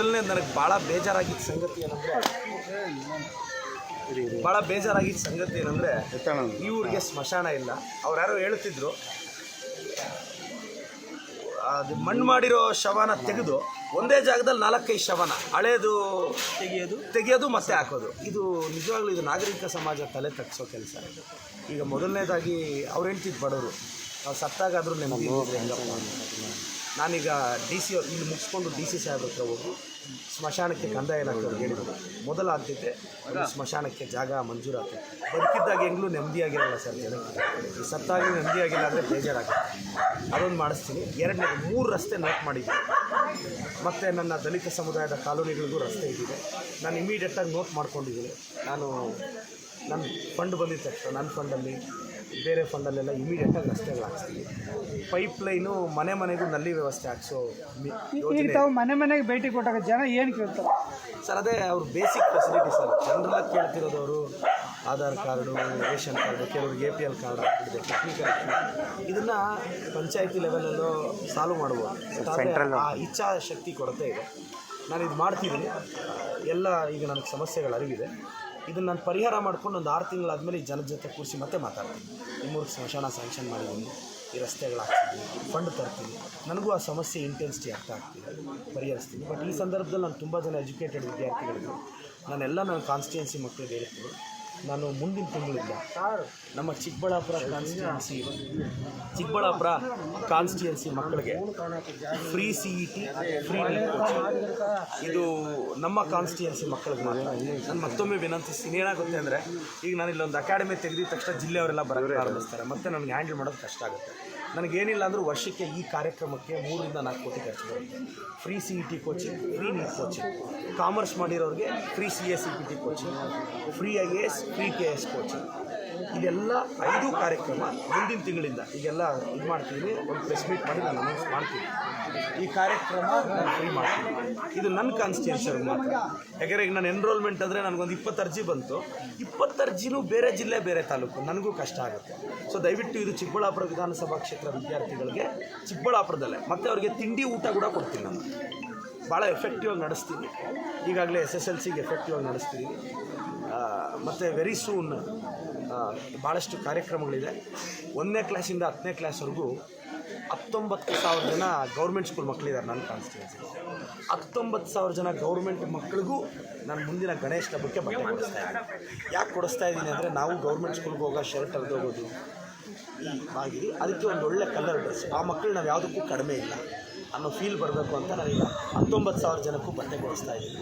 ಮೊದಲನೇ ನನಗೆ ಭಾಳ ಬೇಜಾರಾಗಿದ್ದ ಸಂಗತಿ ಏನಂದರೆ ಭಾಳ ಬೇಜಾರಾಗಿದ್ದ ಸಂಗತಿ ಏನಂದರೆ ಈ ಊರಿಗೆ ಸ್ಮಶಾನ ಇಲ್ಲ. ಅವ್ರು ಯಾರೋ ಹೇಳ್ತಿದ್ರು ಅದು ಮಣ್ಣು ಮಾಡಿರೋ ಶವನ ತೆಗೆದು ಒಂದೇ ಜಾಗದಲ್ಲಿ ನಾಲ್ಕೈದು ಶವನ ಹಳೇದು ತೆಗೆಯೋದು? ತೆಗೆಯೋದು ಮತ್ತೆ ಹಾಕೋದು. ಇದು ನಿಜವಾಗ್ಲೂ ಇದು ನಾಗರಿಕ ಸಮಾಜ ತಲೆ ತಗ್ಸೋ ಕೆಲಸ. ಈಗ ಮೊದಲನೇದಾಗಿ ಅವ್ರು ಹೇಳ್ತಿದ್ದು ಬಡವರು. ನಾವು ಸತ್ತಾಗಾದರೂ ಅಂತ. ನಾನೀಗ ಡಿ ಸಿ ಇಲ್ಲಿ ಮುಗಿಸ್ಕೊಂಡು ಡಿ ಸಿ ಸಾಹೇಬ್ರ ಹತ್ರ ಹೋಗಿ ಸ್ಮಶಾನಕ್ಕೆ ಕಂದಾಯ ಇಲಾಖೆಯವ್ರು ಹೇಳಿದರು. ಮೊದಲ ಆದ್ಯತೆ ಸ್ಮಶಾನಕ್ಕೆ ಜಾಗ ಮಂಜೂರಾತಿ. ಬದುಕಿದ್ದಾಗ ಹೆಂಗ್ಲೂ ನೆಮ್ಮದಿಯಾಗಿರಲ್ಲ ಸರ್ ಜನಕ್ಕೆ. ಈ ಸತ್ತಾಗಿ ನೆಮ್ಮದಿಯಾಗಿಲ್ಲ ಅಂದರೆ ಬೇಜಾರಾಗುತ್ತೆ. ಅದೊಂದು ಮಾಡಿಸ್ತೀನಿ. ಎರಡನೇ, ಮೂರು ರಸ್ತೆ ನೋಟ್ ಮಾಡಿದ್ದೀನಿ. ಮತ್ತು ನನ್ನ ದಲಿತ ಸಮುದಾಯದ ಕಾಲೋನಿಗಳಿಗೂ ರಸ್ತೆ ಇದ್ದಿದೆ ನಾನು ಇಮಿಡಿಯೇಟಾಗಿ ನೋಟ್ ಮಾಡ್ಕೊಂಡಿದ್ದೀನಿ. ನಾನು, ನನ್ನ ಫಂಡ್ ಬಂದಿದ್ದ ನನ್ನ ಫಂಡಲ್ಲಿ ಬೇರೆ ಫಂಡಲ್ಲೆಲ್ಲ ಇಮಿಡಿಯೇಟಾಗಿ ರಸ್ತೆಗಳು ಹಾಕ್ಸ್ತೀವಿ ಪೈಪ್ ಲೈನು ಮನೆ ಮನೆಗೂ ನಲ್ಲಿ ವ್ಯವಸ್ಥೆ ಹಾಕ್ಸೋ ಮಿ- ಈಗ ಯೋಜನೆ ತಾವು ಮನೆ ಮನೆಗೆ ಭೇಟಿ ಕೊಟ್ಟಾಗ ಜನ ಏನು ಕೇಳ್ತಾರೆ? ಸರ್ ಅದೇ ಅವ್ರ ಬೇಸಿಕ್ ಫೆಸಿಲಿಟಿ ಸರ್ ಜನರಲ್ಲ ಕೇಳ್ತಿರೋದು ಅವರು ಆಧಾರ್ ಕಾರ್ಡು ರೇಷನ್ ಕಾರ್ಡು ಕೆಲವ್ರಿಗೆ ಎ ಪಿ ಎಲ್ ಕಾರ್ಡ್ ಆಗ್ಬಿಟ್ಟಿದೆ ಟೆಕ್ನಿಕಲ್ ಇದನ್ನು ಪಂಚಾಯತಿ ಲೆವೆಲಲ್ಲೂ ಸಾಲ್ವ್ ಇಚ್ಛಾ ಆ ಇಚ್ಛಾಶಕ್ತಿ ಕೊರತೆ ಇದೆ. ನಾನು ಇದು ಮಾಡ್ತಿದ್ದೀನಿ. ಎಲ್ಲ ಈಗ ನನಗೆ ಸಮಸ್ಯೆಗಳು ಅರಿವಿದೆ. ಇದನ್ನು ನಾನು ಪರಿಹಾರ ಮಾಡ್ಕೊಂಡು ಒಂದು ಆರು ತಿಂಗಳಾದಮೇಲೆ ಈ ಜನದ ಜೊತೆ ಕೂರಿಸಿ ಮತ್ತೆ ಮಾತಾಡ್ತೀನಿ. ಮೂರು ಸ್ಮಶಾನ ಸ್ಯಾಂಕ್ಷನ್ ಮಾಡಿದ್ದೀನಿ. ಈ ರಸ್ತೆಗಳು ಹಾಕ್ತೀನಿ ಫಂಡ್ ತರ್ತೀನಿ. ನನಗೂ ಆ ಸಮಸ್ಯೆ ಇಂಟೆನ್ಸಿಟಿ ಅರ್ಥ ಆಗ್ತಿದೆ ಪರಿಹರಿಸ್ತೀನಿ. ಬಟ್ ಈ ಸಂದರ್ಭದಲ್ಲಿ ನಾನು ತುಂಬ ಜನ ಎಜುಕೇಟೆಡ್ ವಿದ್ಯಾರ್ಥಿಗಳಿದ್ರು ನಾನೆಲ್ಲ ನನ್ನ ಕಾನ್ಸ್ಟಿಟ್ಯೂನ್ಸಿ ಮಕ್ಕಳಿಗೆ ಹೇಳ್ತೀನಿ. ನಾನು ಮುಂದಿನ ತಿಂಗಳಿಂದ ನಮ್ಮ ಚಿಕ್ಕಬಳ್ಳಾಪುರ ಕಾನ್ಸ್ಟಿಟ್ಯೂನ್ಸಿ ಚಿಕ್ಕಬಳ್ಳಾಪುರ ಕಾನ್ಸ್ಟಿಟ್ಯೂನ್ಸಿ ಮಕ್ಕಳಿಗೆ free C E T free ಇದು ನಮ್ಮ ಕಾನ್ಸ್ಟಿಟ್ಯೂನ್ಸಿ ಮಕ್ಕಳಿಗೆ ಮಾತ್ರ. ನಾನು ಮತ್ತೊಮ್ಮೆ ವಿನಂತಿಸ್ತೀನಿ. ಏನಾಗುತ್ತೆ ಅಂದರೆ ಈಗ ನಾನು ಇಲ್ಲೊಂದು ಅಕಾಡೆಮಿ ತೆಗೆದಿದ ತಕ್ಷಣ ಜಿಲ್ಲೆಯವರೆಲ್ಲ ಬರೋಕ್ಕೆ ಆರಂಭಿಸ್ತಾರೆ ಮತ್ತೆ ನನಗೆ ಹ್ಯಾಂಡಲ್ ಮಾಡೋದು ಕಷ್ಟ ಆಗುತ್ತೆ. ನನಗೇನಿಲ್ಲ ಅಂದರೂ ವರ್ಷಕ್ಕೆ ಈ ಕಾರ್ಯಕ್ರಮಕ್ಕೆ ಮೂರರಿಂದ ನಾಲ್ಕು ಕೋಟಿ ಖರ್ಚು ಬರುತ್ತೆ. Free C E T coaching free NEET coaching commerce ಮಾಡಿರೋರಿಗೆ free C S C P T coaching free I A S free K S coaching ಇದೆಲ್ಲ ಐದು ಕಾರ್ಯಕ್ರಮ ಮುಂದಿನ ತಿಂಗಳಿಂದ ಈಗೆಲ್ಲ ಇದು ಮಾಡ್ತೀನಿ. ಒಂದು ಪ್ರೆಸ್ ಮೀಟ್ ಮಾಡಿ ನಾನು ಅನೌನ್ಸ್ ಮಾಡ್ತೀನಿ. ಈ ಕಾರ್ಯಕ್ರಮ ನಾನು ಫ್ರೀ ಮಾಡ್ತೀನಿ. ಇದು ನನ್ನ ಕಾನ್ಸ್ಟಿಟ್ಯೂಷನ್ ಅವ್ರಿಗೆ ಮಾತ್ರ. ಯಾಕಂದರೆ ಈಗ ನಾನು ಎನ್ರೋಲ್ಮೆಂಟ್ ಅಂದರೆ ನನಗೊಂದು ಇಪ್ಪತ್ತು ಅರ್ಜಿ ಬಂತು. ಇಪ್ಪತ್ತು ಅರ್ಜಿನೂ ಬೇರೆ ಜಿಲ್ಲೆ, ಬೇರೆ ತಾಲೂಕು. ನನಗೂ ಕಷ್ಟ ಆಗುತ್ತೆ. ಸೊ ದಯವಿಟ್ಟು ಇದು ಚಿಕ್ಕಬಳ್ಳಾಪುರ ವಿಧಾನಸಭಾ ಕ್ಷೇತ್ರ ವಿದ್ಯಾರ್ಥಿಗಳಿಗೆ ಚಿಕ್ಕಬಳ್ಳಾಪುರದಲ್ಲೇ. ಮತ್ತು ಅವರಿಗೆ ತಿಂಡಿ ಊಟ ಕೂಡ ಕೊಡ್ತೀನಿ ನಾನು. ಭಾಳ ಎಫೆಕ್ಟಿವ್ ಆಗಿ ನಡೆಸ್ತೀನಿ. ಈಗಾಗಲೇ ಎಸ್ ಎಸ್ ಎಲ್ ಸಿಗೆ ಎಫೆಕ್ಟಿವ್ ಆಗಿ ನಡೆಸ್ತೀನಿ. ಮತ್ತು ವೆರಿ ಸೂನ್ ಭಾಳಷ್ಟು ಕಾರ್ಯಕ್ರಮಗಳಿದೆ. ಒಂದನೇ ಕ್ಲಾಸಿಂದ ಹತ್ತನೇ ಕ್ಲಾಸ್ವರೆಗೂ ಹತ್ತೊಂಬತ್ತು ಸಾವಿರ ಜನ ಗೌರ್ಮೆಂಟ್ ಸ್ಕೂಲ್ ಮಕ್ಕಳಿದ್ದಾರೆ ನನ್ನ ಕಾನ್ಸ್ಟಿಟ್ಯೂನ್ಸಿ ಹತ್ತೊಂಬತ್ತು ಸಾವಿರ ಜನ ಗೌರ್ಮೆಂಟ್ ಮಕ್ಕಳಿಗೂ ನಾನು ಮುಂದಿನ ಗಣೇಶ ಹಬ್ಬಕ್ಕೆ ಬಟ್ಟೆ ಕೊಡಿಸ್ತಾ ಇದ್ದೀನಿ. ಯಾಕೆ ಕೊಡಿಸ್ತಾ ಇದ್ದೀನಿ ಅಂದರೆ ನಾವು ಗೌರ್ಮೆಂಟ್ ಸ್ಕೂಲ್ಗೆ ಹೋಗೋ ಶರ್ಟ್ ಹೋಗೋದು. ಬಾಗಿರಿ ಅದಕ್ಕೆ ಒಂದು ಒಳ್ಳೆ ಕಲರ್ ಡ್ರೆಸ್ ಆ ಮಕ್ಕಳು ನಾವು ಯಾವುದಕ್ಕೂ ಕಡಿಮೆ ಇಲ್ಲ. ಅನ್ನೋ ಫೀಲ್ ಬರಬೇಕು ಅಂತ ನಾನೀಗ ಹತ್ತೊಂಬತ್ತು ಸಾವಿರ ಜನಕ್ಕೂ ಬಟ್ಟೆ ಕೊಡಿಸ್ತಾ ಇದ್ದೀನಿ.